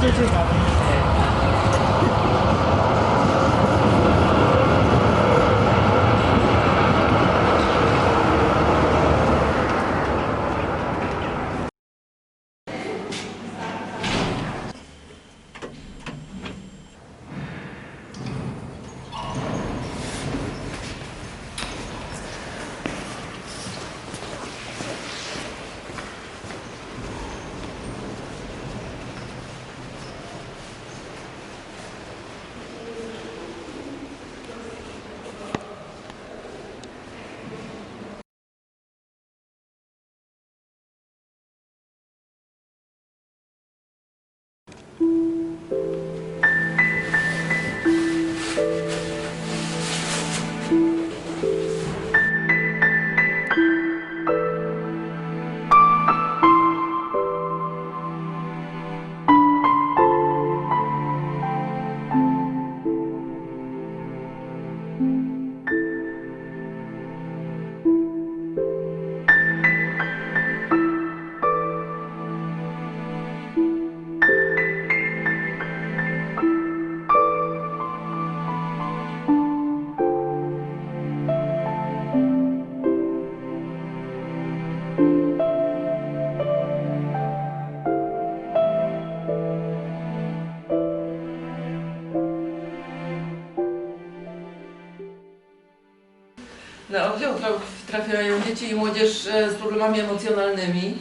Bardzo ciekawe. Dzieci i młodzież e, z problemami emocjonalnymi.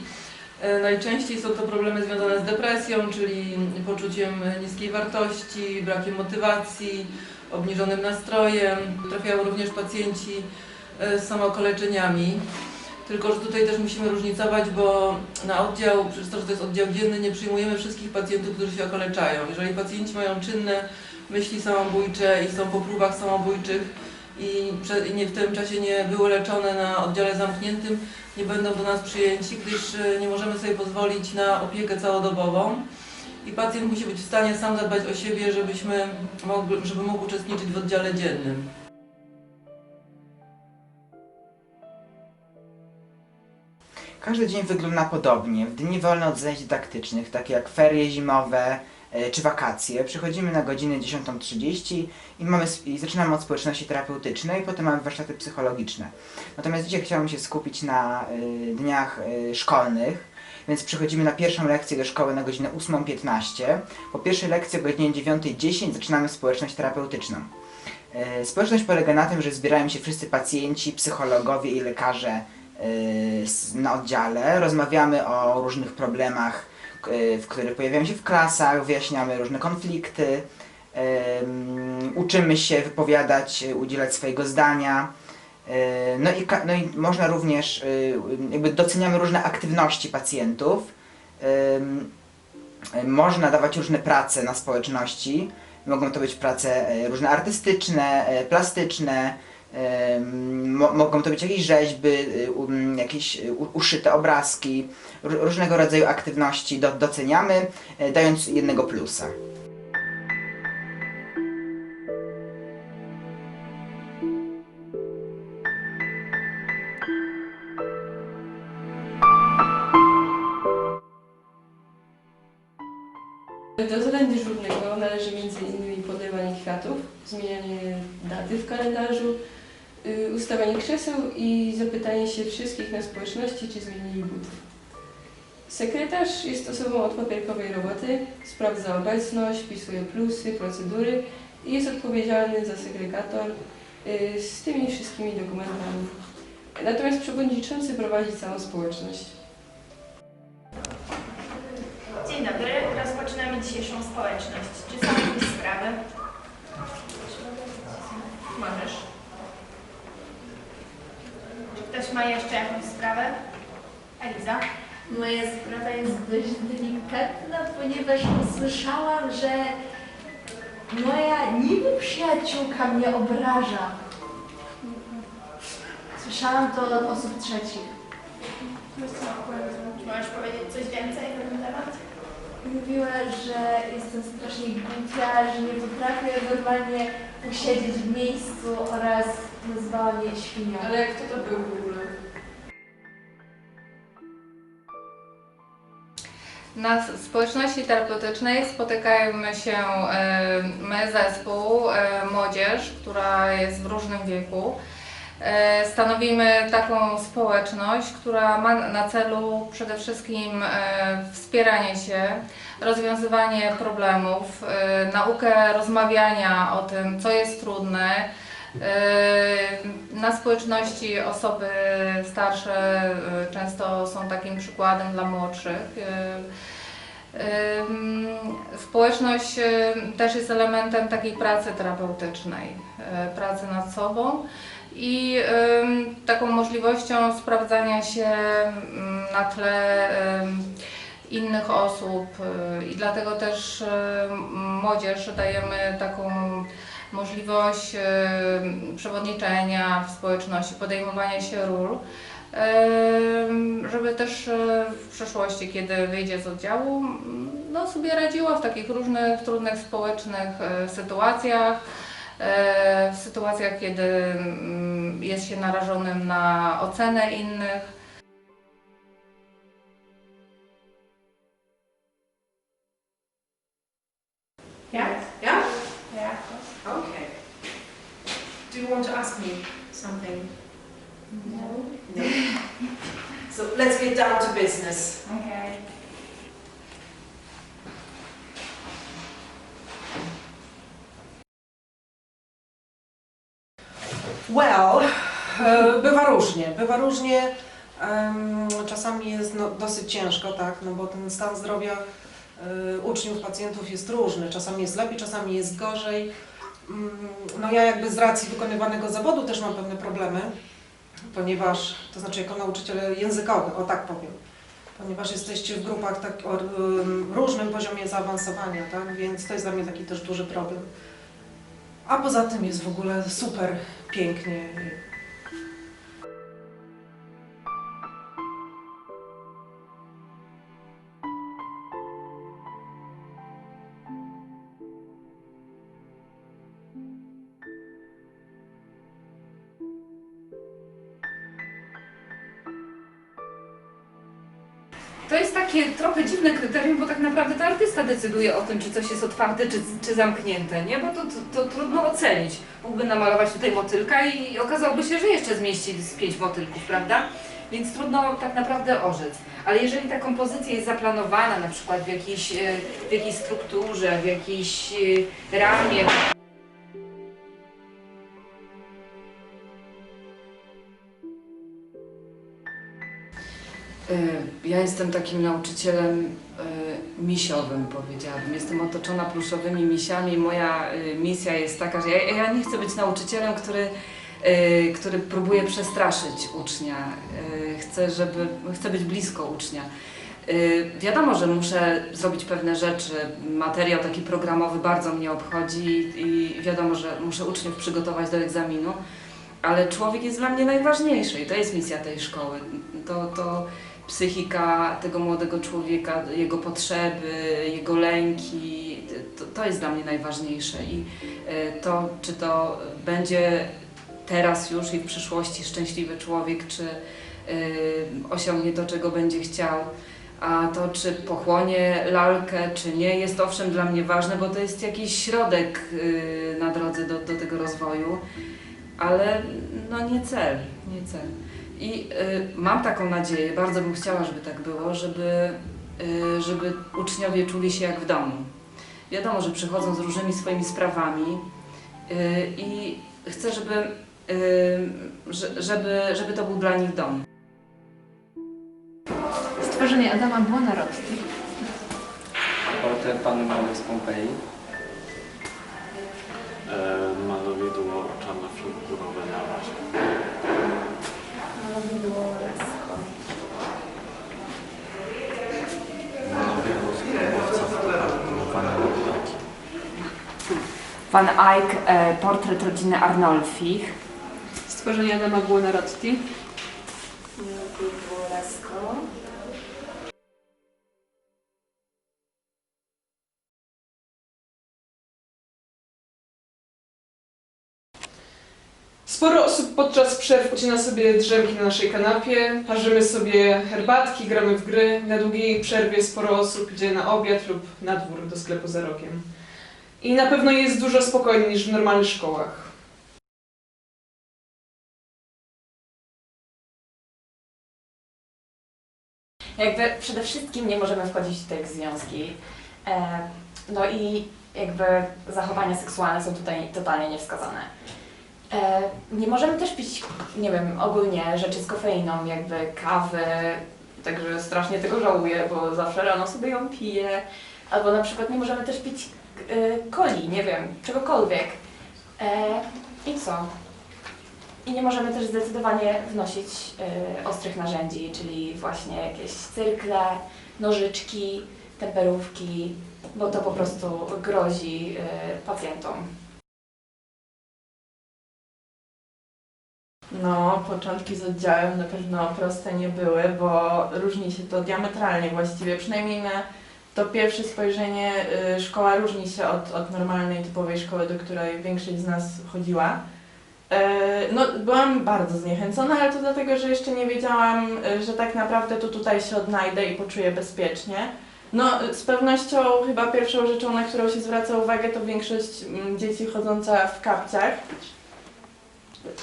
E, Najczęściej są to problemy związane z depresją, czyli poczuciem niskiej wartości, brakiem motywacji, obniżonym nastrojem. Trafiają również pacjenci e, z samookaleczeniami. Tylko, że tutaj też musimy różnicować, bo na oddział, przez to, że to jest oddział dzienny, nie przyjmujemy wszystkich pacjentów, którzy się okaleczają. Jeżeli pacjenci mają czynne myśli samobójcze i są po próbach samobójczych, i, w tym czasie nie były leczone na oddziale zamkniętym, nie będą do nas przyjęci, gdyż e, nie możemy sobie pozwolić na opiekę całodobową. I pacjent musi być w stanie sam zadbać o siebie, żebyśmy mogli, żeby mógł uczestniczyć w oddziale dziennym. Każdy dzień wygląda podobnie. W dni wolne od zajęć dydaktycznych, takie jak ferie zimowe czy wakacje, przychodzimy na godzinę 10.30 i, mamy, i zaczynamy od społeczności terapeutycznej, potem mamy warsztaty psychologiczne. Natomiast dzisiaj chciałam się skupić na y, dniach y, szkolnych, więc przychodzimy na pierwszą lekcję do szkoły na godzinę 8.15. Po pierwszej lekcji o godzinie 9.10 zaczynamy społeczność terapeutyczną. E, Społeczność polega na tym, że zbierają się wszyscy pacjenci, psychologowie i lekarze e, s- na oddziale. Rozmawiamy o różnych problemach, e, w które pojawiają się w klasach, wyjaśniamy różne konflikty, uczymy się wypowiadać, udzielać swojego zdania. E, No i, no i można również, e, jakby doceniamy różne aktywności pacjentów. Można dawać różne prace na społeczności. Mogą to być prace e, różne artystyczne, e, plastyczne, mogą to być jakieś rzeźby, y, um, jakieś y, uszyte obrazki, ró- różnego rodzaju aktywności do doceniamy, e, dając jednego plusa. Do zadań dyżurnego należy m.in. podlewanie kwiatów, zmienianie daty w kalendarzu, y, ustawianie krzeseł i zapytanie się wszystkich na społeczności, czy zmienili butów. Sekretarz jest osobą od papierkowej roboty, sprawdza obecność, wpisuje plusy, procedury i jest odpowiedzialny za segregator y, z tymi wszystkimi dokumentami. Natomiast przewodniczący prowadzi całą społeczność. Dzień dobry, rozpoczynamy dzisiejszą społeczność. Czy są jakieś sprawy? Możesz. Czy ktoś ma jeszcze jakąś sprawę? Eliza? Moja sprawa jest dość delikatna, ponieważ usłyszałam, że moja niby przyjaciółka mnie obraża. Słyszałam to od osób trzecich. Możesz powiedzieć coś więcej na ten temat? Mówiła, że jestem strasznie głupia, że nie potrafię normalnie usiedzieć w miejscu oraz nazwała mnie świnią. Ale jak kto to był w ogóle? Na społeczności terapeutycznej spotykajmy się e, my, zespół, e, młodzież, która jest w różnym wieku. E, Stanowimy taką społeczność, która ma na celu przede wszystkim wspieranie się, rozwiązywanie problemów, naukę rozmawiania o tym, co jest trudne. E, Na społeczności osoby starsze e, często są takim przykładem dla młodszych. Ym, Społeczność też jest elementem takiej pracy terapeutycznej, pracy nad sobą i taką możliwością sprawdzania się ym, na tle innych osób i dlatego też młodzież dajemy taką możliwość ym, przewodniczenia w społeczności, podejmowania się ról. Em, żeby też e, w przyszłości, kiedy wyjdzie z oddziału, m, no, sobie radziła w takich różnych trudnych społecznych e, sytuacjach, e, w sytuacjach, kiedy mm, jest się narażonym na ocenę innych. Yeah? Yeah? Yeah. Okay. Do you want to ask me something? No. No. So let's get down to business. Okay. Well, e, bywa różnie. Bywa różnie. Czasami jest no, dosyć ciężko, tak, no bo ten stan zdrowia e, uczniów, pacjentów jest różny. Czasami jest lepiej, czasami jest gorzej. Mm, No ja jakby z racji wykonywanego zawodu też mam pewne problemy, ponieważ, to znaczy jako nauczyciel językowy, o tak powiem, ponieważ jesteście w grupach tak, o różnym poziomie zaawansowania, tak, więc to jest dla mnie taki też duży problem. A poza tym jest w ogóle super pięknie. Artysta decyduje o tym, czy coś jest otwarte, czy, czy zamknięte, nie? Bo to, to, to trudno ocenić. Mógłby namalować tutaj motylka i okazałoby się, że jeszcze zmieści z pięć motylków, prawda? Więc trudno tak naprawdę orzec. Ale jeżeli ta kompozycja jest zaplanowana na przykład w jakiejś, e, w jakiejś strukturze, w jakiejś e, ramie, Ja jestem takim nauczycielem y, misiowym, powiedziałabym. Jestem otoczona pluszowymi misiami. Moja y, misja jest taka, że ja, ja nie chcę być nauczycielem, który, y, który próbuje przestraszyć ucznia. Y, Chcę, żeby, chcę być blisko ucznia. Y, Wiadomo, że muszę zrobić pewne rzeczy. Materiał taki programowy bardzo mnie obchodzi i wiadomo, że muszę uczniów przygotować do egzaminu. Ale człowiek jest dla mnie najważniejszy i to jest misja tej szkoły. To, to psychika tego młodego człowieka, jego potrzeby, jego lęki, to, to jest dla mnie najważniejsze. I e, to, czy to będzie teraz już i w przyszłości szczęśliwy człowiek, czy e, osiągnie to, czego będzie chciał, a to, czy pochłonie lalkę, czy nie, jest owszem dla mnie ważne, bo to jest jakiś środek e, na drodze do, do tego rozwoju, ale no nie cel, nie cel. I y, mam taką nadzieję, bardzo bym chciała, żeby tak było, żeby, y, żeby uczniowie czuli się jak w domu. Wiadomo, że przychodzą z różnymi swoimi sprawami y, i chcę, żeby, y, że- żeby, żeby to był dla nich dom. Stworzenie Adama Buonarroti. Portret Panny Marii z Pompeji. Van Eyck e, Portret rodziny Arnolfich. Stworzenie Adama Buonarroti. Sporo osób podczas przerw ucina sobie drzemki na naszej kanapie, parzymy sobie herbatki, gramy w gry. Na długiej przerwie sporo osób idzie na obiad lub na dwór do sklepu za rogiem. I na pewno jest dużo spokojniej niż w normalnych szkołach. Jakby przede wszystkim nie możemy wchodzić tutaj w związki. E, no i jakby zachowania seksualne są tutaj totalnie niewskazane. E, nie możemy też pić, nie wiem, ogólnie rzeczy z kofeiną, jakby kawy, także strasznie tego żałuję, bo zawsze rano sobie ją piję. Albo na przykład nie możemy też pić coli, nie wiem, czegokolwiek. E, I co? I nie możemy też zdecydowanie wnosić y, ostrych narzędzi, czyli właśnie jakieś cyrkle, nożyczki, temperówki, bo to po prostu grozi y, pacjentom. No, początki z oddziałem na pewno proste nie były, bo różni się to diametralnie właściwie, przynajmniej na to pierwsze spojrzenie y, szkoła różni się od, od normalnej, typowej szkoły, do której większość z nas chodziła. E, No, byłam bardzo zniechęcona, ale to dlatego, że jeszcze nie wiedziałam, y, że tak naprawdę to tutaj się odnajdę i poczuję bezpiecznie. No, z pewnością chyba pierwszą rzeczą, na którą się zwraca uwagę, to większość mm, dzieci chodząca w kapciach.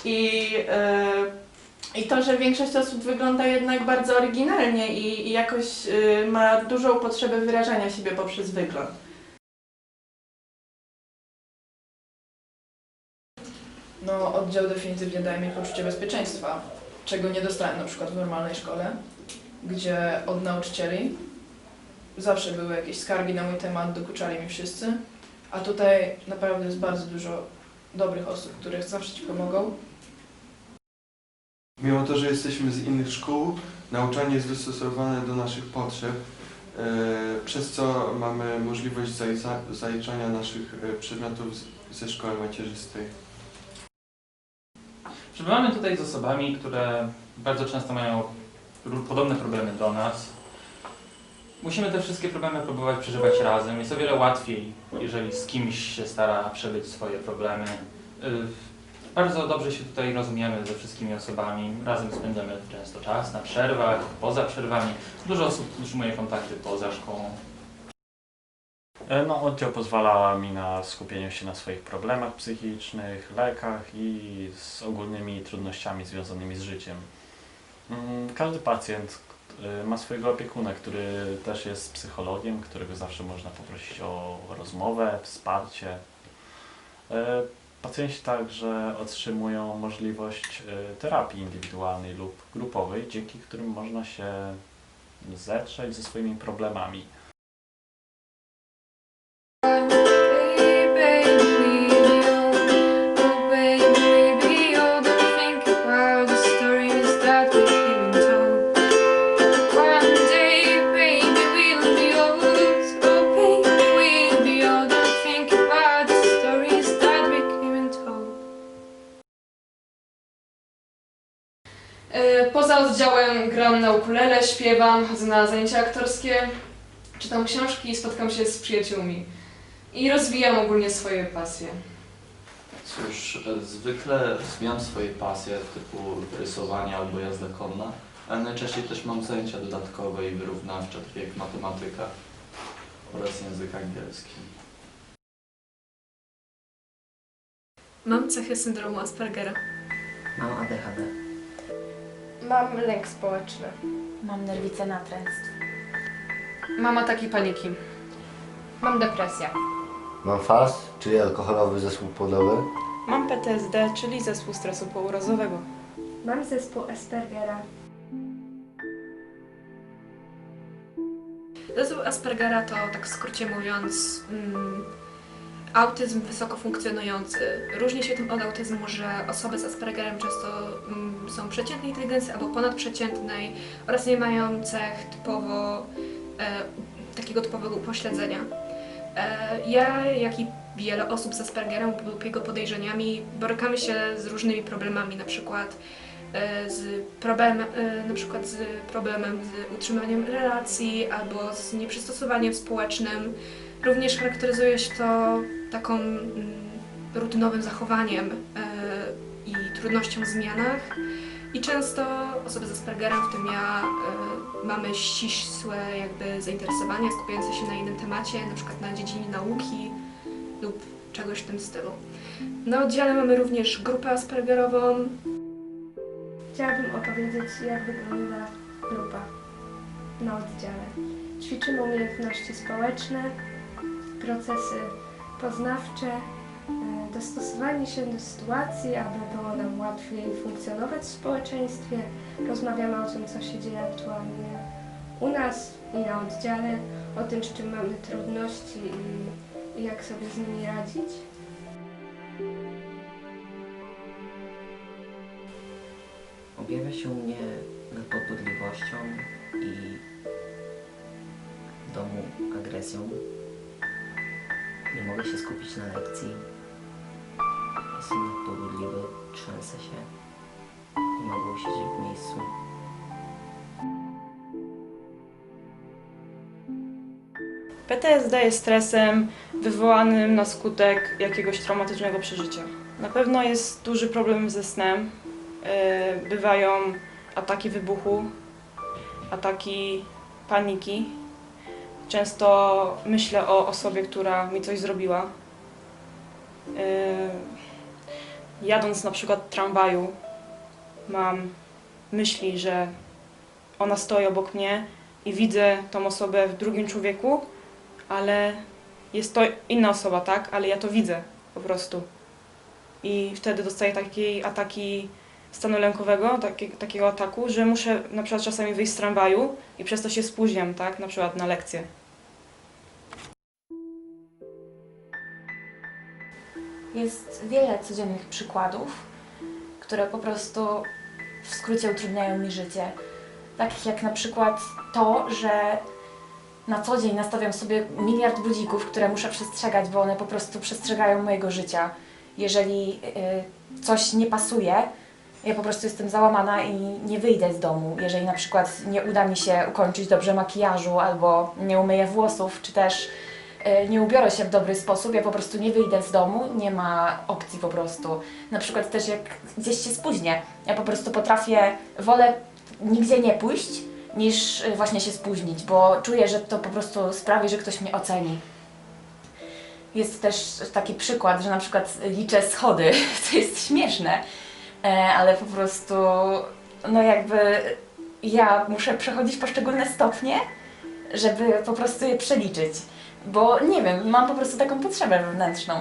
I, y, I to, że większość osób wygląda jednak bardzo oryginalnie i, i jakoś y, ma dużą potrzebę wyrażania siebie poprzez wygląd. No, oddział definitywnie daje mi poczucie bezpieczeństwa, czego nie dostałem na przykład w normalnej szkole, gdzie od nauczycieli zawsze były jakieś skargi na mój temat, dokuczali mi wszyscy, a tutaj naprawdę jest bardzo dużo dobrych osób, które zawsze Ci pomogą. Mimo to, że jesteśmy z innych szkół, nauczanie jest dostosowane do naszych potrzeb, e, przez co mamy możliwość zaliczania naszych e, przedmiotów ze szkoły macierzystej. Przebywamy tutaj z osobami, które bardzo często mają podobne problemy do nas. Musimy te wszystkie problemy próbować przeżywać razem. Jest o wiele łatwiej, jeżeli z kimś się stara przebyć swoje problemy. Bardzo dobrze się tutaj rozumiemy ze wszystkimi osobami. Razem spędzamy często czas na przerwach, poza przerwami. Dużo osób utrzymuje kontakty poza szkołą. E, No, oddział pozwala mi na skupienie się na swoich problemach psychicznych, lekach i z ogólnymi trudnościami związanymi z życiem. Mm, Każdy pacjent e, ma swojego opiekuna, który też jest psychologiem, którego zawsze można poprosić o rozmowę, wsparcie. Pacjenci także otrzymują możliwość e, terapii indywidualnej lub grupowej, dzięki którym można się zetrzeć ze swoimi problemami. Poza oddziałem gram na ukulele, śpiewam, chodzę na zajęcia aktorskie, czytam książki, spotkam się z przyjaciółmi i rozwijam ogólnie swoje pasje. Cóż, zwykle rozwijam swoje pasje typu rysowanie albo jazda konna, ale najczęściej też mam zajęcia dodatkowe i wyrównawcze, takie jak matematyka oraz język angielski. Mam cechy syndromu Aspergera. Mam ADHD. Mam lęk społeczny. Mam nerwicę natręctw. Mam ataki paniki. Mam depresję. Mam FAS, czyli alkoholowy zespół płodowy. Mam PTSD, czyli zespół stresu pourazowego. Mam zespół Aspergera. Zespół Aspergera to, tak w skrócie mówiąc, mm, autyzm wysoko funkcjonujący. Różni się tym od autyzmu, że osoby z Aspergerem często mm, są przeciętnej inteligencji albo ponadprzeciętnej oraz nie mają cech typowo, e, takiego typowego upośledzenia. E, Ja, jak i wiele osób z Aspergerem lub jego podejrzeniami borykamy się z różnymi problemami, na przykład e, z problemem, na przykład z problemem z utrzymaniem relacji albo z nieprzystosowaniem społecznym. Również charakteryzuje się to taką mm, rutynowym zachowaniem e, i trudnością w zmianach. I często osoby z Aspergerem, w tym ja, e, mamy ścisłe jakby zainteresowania skupiające się na jednym temacie, na przykład na dziedzinie nauki lub czegoś w tym stylu. Na oddziale mamy również grupę Aspergerową. Chciałabym opowiedzieć, jak wygląda grupa na oddziale. Ćwiczymy umiejętności społeczne, procesy poznawcze, e, dostosowanie się do sytuacji, aby było nam łatwiej funkcjonować w społeczeństwie. Rozmawiamy o tym, co się dzieje aktualnie u nas i na oddziale, o tym, z czym mamy trudności i, jak sobie z nimi radzić. Objawia się u mnie nadpobudliwością i domu agresją. Nie mogę się skupić na lekcji. Jestem nadpobudliwy, trzęsę się. Nie mogę usiedzieć w miejscu. PTSD jest stresem wywołanym na skutek jakiegoś traumatycznego przeżycia. Na pewno jest duży problem ze snem. Yy, Bywają ataki wybuchu, ataki paniki. Często myślę o osobie, która mi coś zrobiła. Yy, Jadąc na przykład tramwaju, mam myśli, że ona stoi obok mnie i widzę tą osobę w drugim człowieku, ale jest to inna osoba, tak? Ale ja to widzę po prostu. I wtedy dostaję takiej ataki stanu lękowego, taki, takiego ataku, że muszę na przykład czasami wyjść z tramwaju i przez to się spóźniam, tak? Na przykład na lekcję. Jest wiele codziennych przykładów, które po prostu w skrócie utrudniają mi życie. Takich jak na przykład to, że na co dzień nastawiam sobie miliard budzików, które muszę przestrzegać, bo one po prostu przestrzegają mojego życia. Jeżeli y, coś nie pasuje, ja po prostu jestem załamana i nie wyjdę z domu. Jeżeli na przykład nie uda mi się ukończyć dobrze makijażu, albo nie umyję włosów, czy też y, nie ubiorę się w dobry sposób, ja po prostu nie wyjdę z domu, nie ma opcji po prostu. Na przykład też jak gdzieś się spóźnię, ja po prostu potrafię, wolę nigdzie nie pójść, niż y, właśnie się spóźnić, bo czuję, że to po prostu sprawi, że ktoś mnie oceni. Jest też taki przykład, że na przykład liczę schody, co jest śmieszne, e, ale po prostu, no jakby ja muszę przechodzić poszczególne stopnie, żeby po prostu je przeliczyć. Bo nie wiem, mam po prostu taką potrzebę wewnętrzną.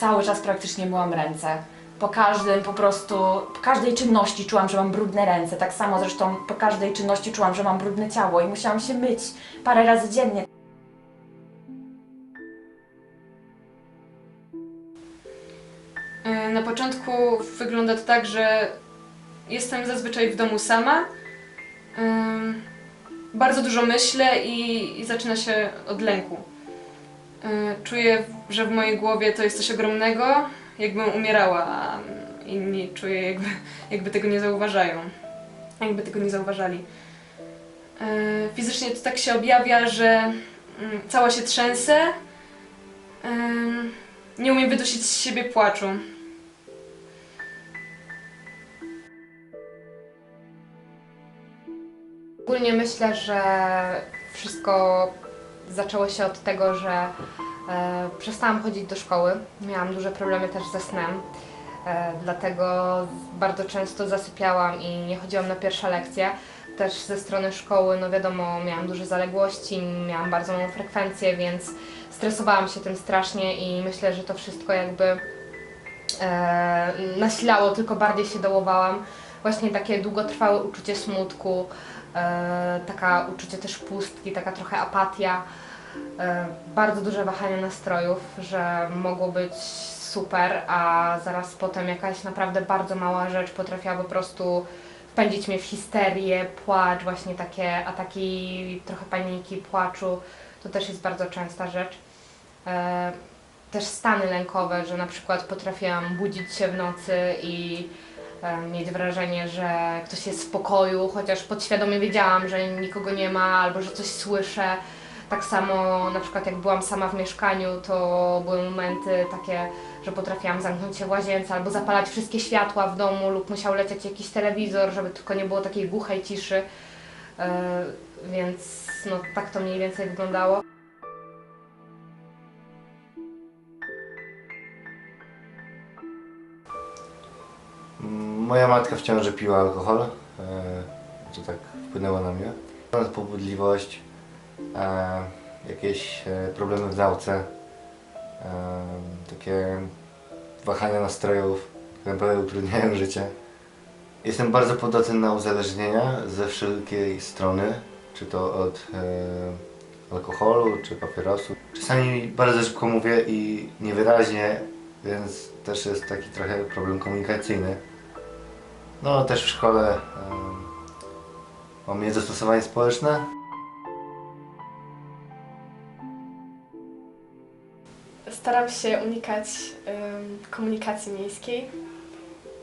Cały czas praktycznie myłam ręce. Po każdym po prostu, po każdej czynności czułam, że mam brudne ręce. Tak samo zresztą po każdej czynności czułam, że mam brudne ciało i musiałam się myć parę razy dziennie. Na początku wygląda to tak, że jestem zazwyczaj w domu sama. Bardzo dużo myślę i, zaczyna się od lęku. Y, Czuję, że w mojej głowie to jest coś ogromnego, jakbym umierała, a inni czuję, jakby, jakby tego nie zauważają. Jakby tego nie zauważali. Y, Fizycznie to tak się objawia, że mm, cała się trzęsę. Nie umiem wydusić z siebie płaczu. Ogólnie myślę, że wszystko zaczęło się od tego, że e, przestałam chodzić do szkoły. Miałam duże problemy też ze snem, e, dlatego bardzo często zasypiałam i nie chodziłam na pierwsze lekcje. Też ze strony szkoły, no wiadomo, miałam duże zaległości, miałam bardzo małą frekwencję, więc stresowałam się tym strasznie i myślę, że to wszystko jakby e, nasilało, tylko bardziej się dołowałam. Właśnie takie długotrwałe uczucie smutku, taka uczucie też pustki, taka trochę apatia, e, bardzo duże wahanie nastrojów, że mogło być super, a zaraz potem jakaś naprawdę bardzo mała rzecz potrafiła po prostu wpędzić mnie w histerię, płacz, właśnie takie ataki trochę paniki, płaczu. To też jest bardzo częsta rzecz. e, też stany lękowe, że na przykład potrafiłam budzić się w nocy i e, mieć wrażenie, że ktoś jest w pokoju, chociaż podświadomie wiedziałam, że nikogo nie ma albo że coś słyszę. Tak samo na przykład jak byłam sama w mieszkaniu, to były momenty takie, że potrafiłam zamknąć się w łazience albo zapalać wszystkie światła w domu lub musiał lecieć jakiś telewizor, żeby tylko nie było takiej głuchej ciszy. E, więc no, tak to mniej więcej wyglądało. Moja matka w ciąży piła alkohol, e, to tak wpłynęło na mnie. Pobudliwość, e, jakieś e, problemy w nauce, takie wahania nastrojów, które naprawdę utrudniają życie. Jestem bardzo podatny na uzależnienia ze wszelkiej strony, czy to od alkoholu, czy papierosu. Czasami bardzo szybko mówię i niewyraźnie, więc też jest taki trochę problem komunikacyjny. No też w szkole mam niedostosowanie społeczne. Staram się unikać komunikacji miejskiej,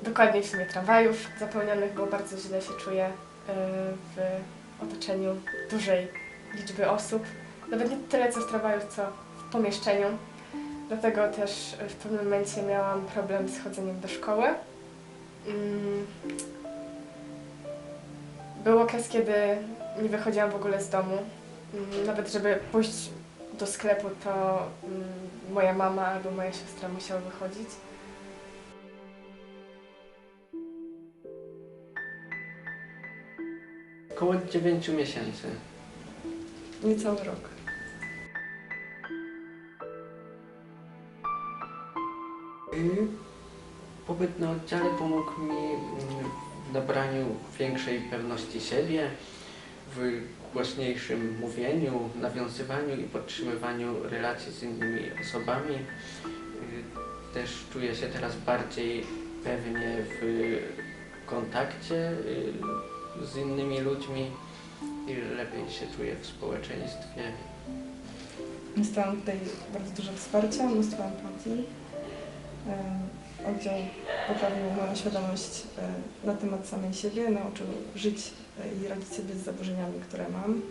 dokładniej w sumie tramwajów zapełnionych, bo bardzo źle się czuję e, w otoczeniu dużej liczby osób. Nawet nie tyle co w tramwaju, co w pomieszczeniu. Dlatego też w pewnym momencie miałam problem z chodzeniem do szkoły. Mm. Był okres, kiedy nie wychodziłam w ogóle z domu. Mm, Nawet żeby pójść do sklepu, to mm, moja mama albo moja siostra musiały wychodzić. Około 9 miesięcy. Niecały rok. Y, Pobyt na oddziale pomógł mi mm, w nabraniu większej pewności siebie, w głośniejszym mówieniu, nawiązywaniu i podtrzymywaniu relacji z innymi osobami. Y, Też czuję się teraz bardziej pewnie w kontakcie y, z innymi ludźmi i lepiej się czuję w społeczeństwie. Dostałam tutaj bardzo dużo wsparcia, mnóstwo empatii. Em, Oddział poprawił moją świadomość e, na temat samej siebie, nauczył żyć e, i radzić sobie z zaburzeniami, które mam.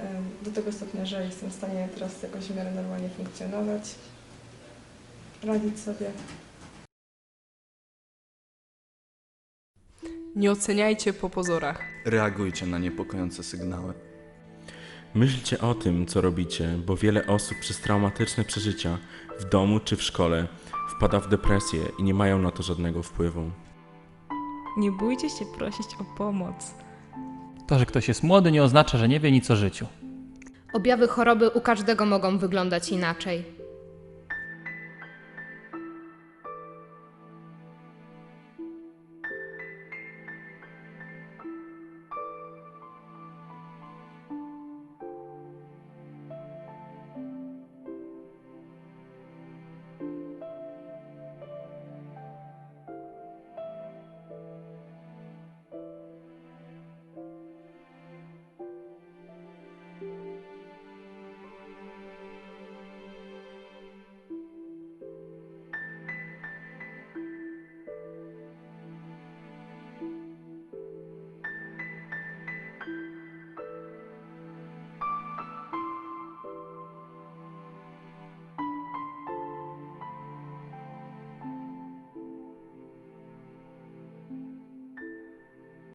Em, Do tego stopnia, że jestem w stanie teraz jakoś w miarę normalnie funkcjonować, radzić sobie. Nie oceniajcie po pozorach. Reagujcie na niepokojące sygnały. Myślcie o tym, co robicie, bo wiele osób przez traumatyczne przeżycia w domu czy w szkole wpada w depresję i nie mają na to żadnego wpływu. Nie bójcie się prosić o pomoc. To, że ktoś jest młody, nie oznacza, że nie wie nic o życiu. Objawy choroby u każdego mogą wyglądać inaczej.